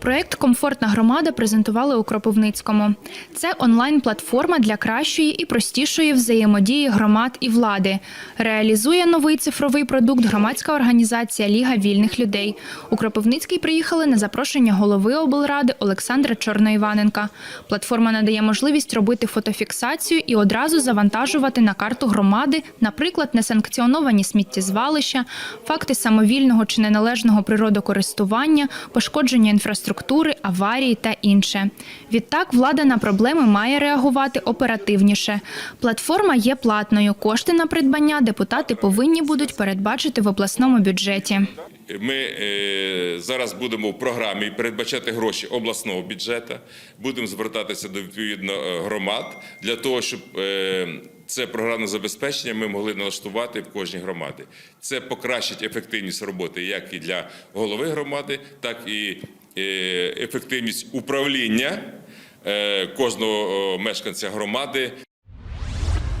Проєкт Комфортна громада презентували у Кропивницькому. Це онлайн-платформа для кращої і простішої взаємодії громад і влади. Реалізує новий цифровий продукт громадська організація Ліга вільних людей. У Кропивницький приїхали на запрошення голови облради Олександра Чорноіваненка. Платформа надає можливість робити фотофіксацію і одразу завантажувати на карту громади, наприклад, несанкціоновані сміттєзвалища, факти самовільного чи неналежного природокористування, пошкодження інфраструктури, аварії та інше. Відтак влада на проблеми має реагувати оперативніше. Платформа є платною. Кошти на придбання депутати повинні будуть передбачити в обласному бюджеті. Ми е, зараз будемо в програмі передбачати гроші обласного бюджету, будемо звертатися до відповідно е, громад для того, щоб е, це програмне забезпечення ми могли налаштувати в кожній громаді. Це покращить ефективність роботи як і для голови громади, так і ефективність управління е, кожного мешканця громади.